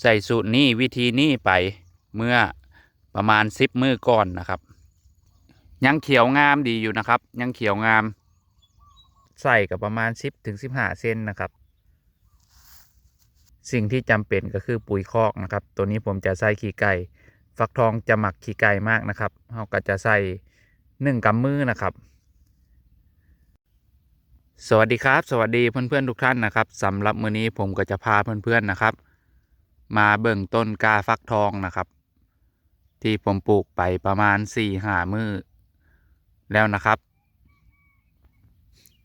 ใส่สูตรนี้วิธีนี้ไปเมื่อประมาณสิบมือก่อนนะครับ ยังเขียวงามดีอยู่นะครับ ยังเขียวงาม ใส่กับประมาณสิบถึงสิบห้าเซนนะครับ สิ่งที่จำเป็นก็คือปุ๋ยคอกนะครับ ตัวนี้ผมจะใส่ขี้ไก่ฟักทองจะหมักขี้ไก่มากนะครับเราก็จะใส่หนึ่งกำมือนะครับ สวัสดีครับ สวัสดีเพื่อนๆทุกท่านนะครับสำหรับมื้อนี้ผมก็จะพาเพื่อนๆนะครับ มาเบิ่งต้นกาฟักทองนะครับ ที่ผมปลูกไปประมาณสี่หามือแล้วนะครับ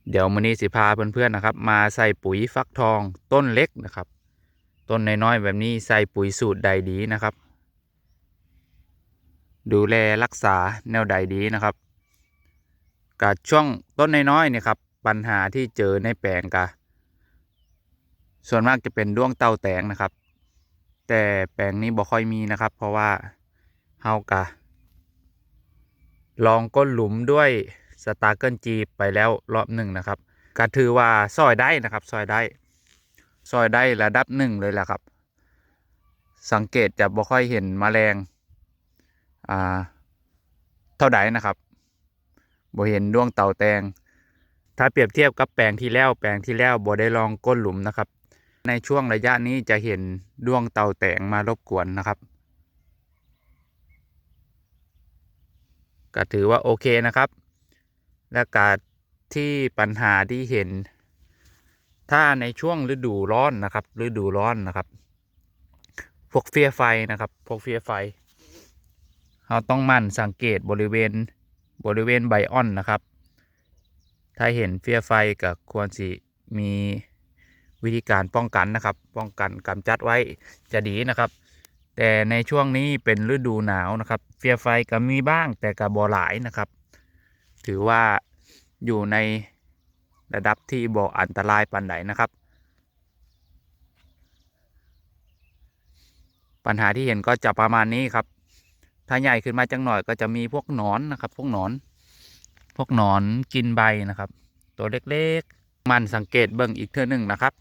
เดี๋ยวมื้อนี้สิพาเพื่อนๆนะครับ มาใส่ปุ๋ยฟักทองต้นเล็กนะครับ ต้นน้อยๆแบบนี้ใส่ปุ๋ยสูตรใดดีนะครับ ดูแลรักษาแนวใดดีนะครับกับช่วงต้นน้อยๆเนี่ยครับปัญหาที่เจอในแปลงกะส่วนมากจะเป็นด้วงเต่าแตงนะครับ แต่แปลงนี้บ่ค่อยมีนะครับ เพราะว่าเฮากะ ลองก้นหลุมด้วยสตาร์เกิลจีไปแล้วรอบหนึ่งนะครับก็ถือว่าซอยได้นะครับซอยได้ซอยได้ระดับหนึ่งเลยแหละครับ สังเกตจะบ่ค่อยเห็นแมลงอ่าเท่าใดนะครับบ่เห็นดวงเต่าแตง ถ้าเปรียบเทียบกับแปลงที่แล้วแปลงที่แล้วบ่ได้ลองก้นหลุมนะครับ ในช่วงระยะนี้จะเห็นดวงเต่าแตงมารบกวนนะครับ ก็ถือว่าโอเคนะครับ และกาที่ปัญหาที่เห็น ถ้าในช่วงฤดูร้อนนะครับ ฤดูร้อนนะครับ พวกเฟียไฟนะครับ พวกเฟียไฟ เราต้องมั่นสังเกตบริเวณบริเวณใบอ่อนนะครับ ถ้าเห็นเฟียไฟก็ควรสิมี วิธีการป้องกันนะครับ ป้องกันกำจัดไว้จะดีนะครับ แต่ในช่วงนี้เป็นฤดูหนาวนะครับ เฟียไฟก็มีบ้างแต่กับบอหลายนะครับ ถือว่าอยู่ในระดับที่บ่อันตรายปันไหนนะครับ ปัญหาที่เห็นก็จะประมาณนี้ครับ ถ้าใหญ่ขึ้นมาจังหน่อยก็จะมีพวกหนอนนะครับ พวกหนอน พวกหนอนกินใบนะครับ ตัวเล็กๆ มันสังเกตเบิ่งอีกเท่านึงนะครับ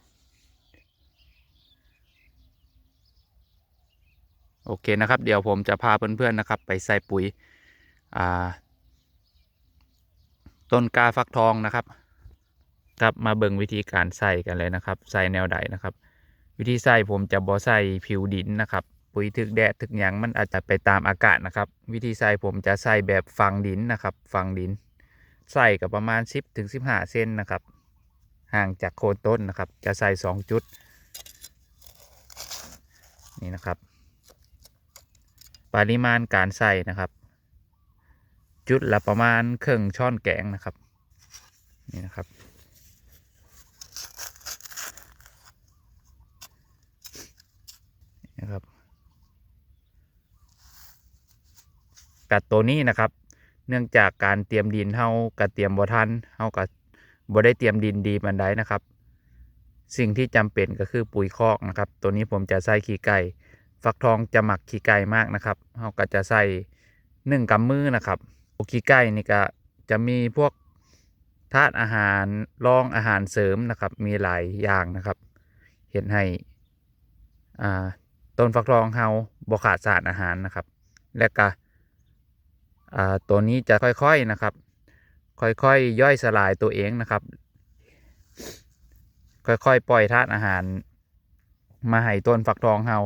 โอเคนะครับ เดี๋ยวผมจะพาเพื่อนๆนะครับ ไปใส่ปุ๋ยต้นกาฟักทองนะครับครับ มาเบิ่งวิธีการใส่กันเลยนะครับ ใส่แนวใดนะครับ วิธีใส่ผมจะบ่ใส่ผิวดินนะครับ ปุ๋ยถึกแดดถึกหยังมันอาจจะไปตามอากาศนะครับ วิธีใส่ผมจะใส่แบบฝังดินนะครับฝังดิน ใส่กับประมาณ 10ถึง15 เซนนะครับ ห่างจากโคนต้นนะครับ จะใส่ 2 จุด นี่นะครับ ปริมาณการใส่นะครับ จุดละประมาณครึ่งช้อนแกงนะครับนี่นะครับ นะครับกัดตัวนี้นะครับ เนื่องจากการเตรียมดินเฮากับเตรียมบ่ทันเฮากับบ่ได้เตรียมดินดีมันได้นะครับ สิ่งที่จำเป็นก็คือปุ๋ยคอกนะครับ ตัวนี้ผมจะใส่ขี้ไก่ ฟักทองจะหมักขี้ไก่มากนะครับเฮาก็จะใส่หนึ่งกำมือนะครับขี้ไก่นี่ก็จะมีพวกธาตุอาหารรองอาหารเสริมนะครับ มีหลายอย่างนะครับ เห็นให้ต้นฟักทองเฮาบขาดสารอาหารนะครับ และก็ตัวนี้จะค่อยๆนะครับ ค่อยๆย่อยสลายตัวเองนะครับ ค่อยๆปล่อยธาตุอาหาร มาให้ต้นฟักทองเฮา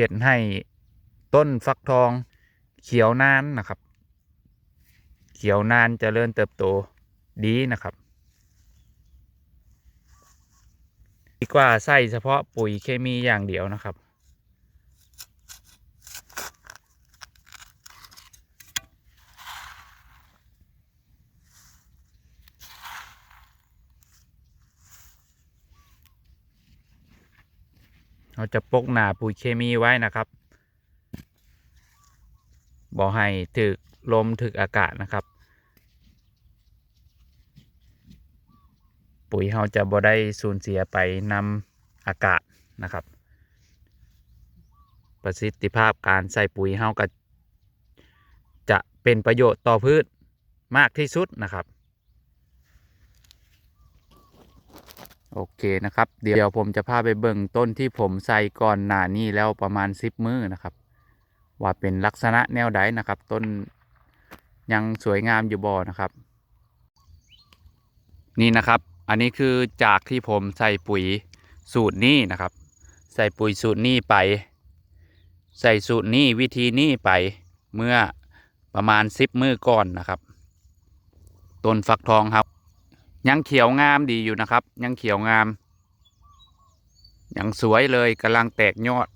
เห็นให้ต้นฟักทองเขียวนานนะครับ เขียวนานจเจริญเติบโตดีนะครับดีกว่าใส่เฉพาะปุ๋ยเคมีอย่างเดียวนะครับ เราจะปกหนาปุ๋ยเคมีไว้นะครับบ่ให้ถึกลมถึกอากาศนะครับ ปุ๋ยเราจะบ่ได้สูญเสียไปนำอากาศนะครับ ประสิทธิภาพการใส่ปุ๋ยเราก็จะเป็นประโยชน์ต่อพืชมากที่สุดนะครับ โอเคนะครับ เดี๋ยวผมจะพาไปเบิ่งต้นที่ผมใส่ก่อนหน้านี้แล้วประมาณสิบมือนะครับ ว่าเป็นลักษณะแนวใดนะครับ ต้นยังสวยงามอยู่บ่นะครับ นี่นะครับ อันนี้คือจากที่ผมใส่ปุ๋ยสูตรนี้นะครับ ใส่ปุ๋ยสูตรนี้ไป ใส่สูตรนี้วิธีนี้ไปเมื่อประมาณสิบมือก่อนนะครับ ต้นฟักทองครับ ยังเขียวงามดีอยู่นะครับ ยังเขียวงาม ยังสวยเลยกำลังแตกยอด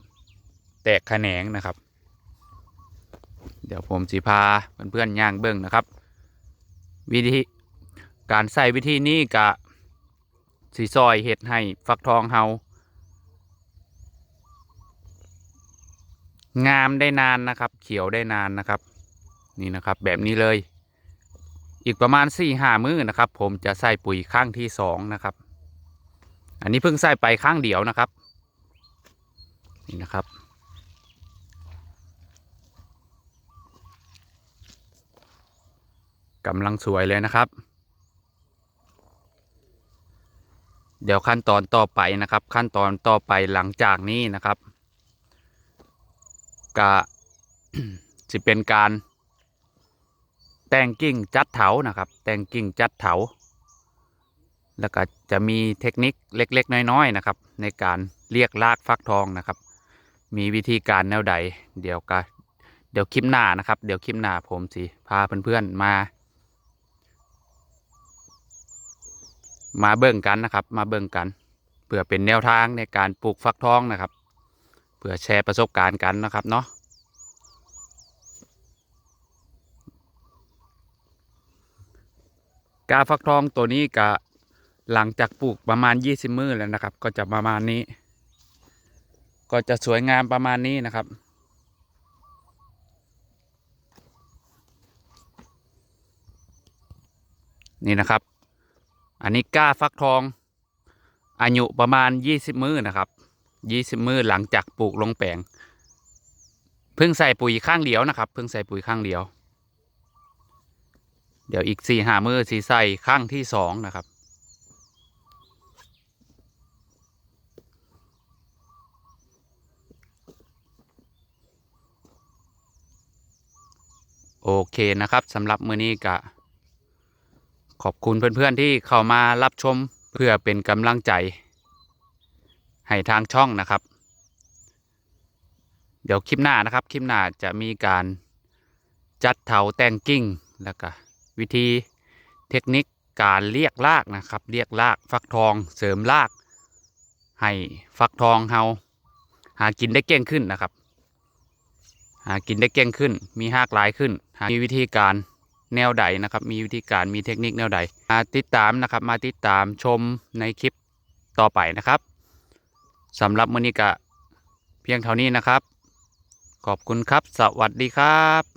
แตกแขนงนะครับ เดี๋ยวผมสิพาเพื่อนๆย่างเบิ้งนะครับ วิธีการใส่วิธีนี้กะสีซอยเห็ดให้ฟักทองเฮางามได้นานนะครับ เขียวได้นานนะครับ นี่นะครับแบบนี้เลย อีกประมาณสี่ห้ามื้อนะครับ ผมจะใส่ปุ๋ยข้างที่สองนะครับ อันนี้เพิ่งใส่ไปข้างเดียวนะครับ นี่นะครับ กำลังสวยเลยนะครับ เดี๋ยวขั้นตอนต่อไปนะครับ ขั้นตอนต่อไปหลังจากนี้นะครับกะจะเป็นการ แต่งกิ่งจัดเถานะครับ แต่งกิ่งจัดเถา แล้วก็จะมีเทคนิคเล็กๆ น้อยๆนะครับ ในการเรียกลากฟักทองนะครับ มีวิธีการแนวใด เดี๋ยวก็เดี๋ยวคลิปหน้านะครับ เดี๋ยวคลิปหน้าผมสิพาเพื่อนๆมา มาเบิ่งกันนะครับ มาเบิ่งกันเพื่อเป็นแนวทางในการปลูกฟักทองนะครับเพื่อแชร์ประสบการณ์กันนะครับเนาะ กาฟักทองตัวนี้กะหลังจากปลูกประมาณ 20 มื้อแล้วนะครับ ก็จะประมาณนี้ ก็จะสวยงามประมาณนี้นะครับ นี่นะครับ อันนี้ก้าฟักทอง อายุประมาณ 20 มื้อนะครับ 20 มื้อหลังจากปลูกลงแปลงเพิ่งใส่ปุ๋ยข้างเดียวนะครับ เพิ่งใส่ปุ๋ยข้างเดียว เดี๋ยวอีกสี่หามือสีใส่ข้างที่สองนะครับ โอเคนะครับสำหรับมือนี้กะ ขอบคุณเพื่อนๆที่เข้ามารับชมเพื่อเป็นกำลังใจ ให้ทางช่องนะครับ เดี๋ยวคลิปหน้านะครับ คลิปหน้าจะมีการจัดเถาแต่งกิ่งแล้วก็ วิธีเทคนิคการเรียกรากนะครับ เรียกรากฟักทองเสริมราก ให้ฟักทองเฮาหากินได้เก่งขึ้นนะครับ หากินได้เก่งขึ้น มีหากหลายขึ้นหามีวิธีการแนวใดนะครับ มีวิธีการมีเทคนิคแนวใดมาติดตามนะครับ มาติดตามชมในคลิปต่อไปนะครับสำหรับมือนี้กะเพียงเท่านี้นะครับ ขอบคุณครับ สวัสดีครับ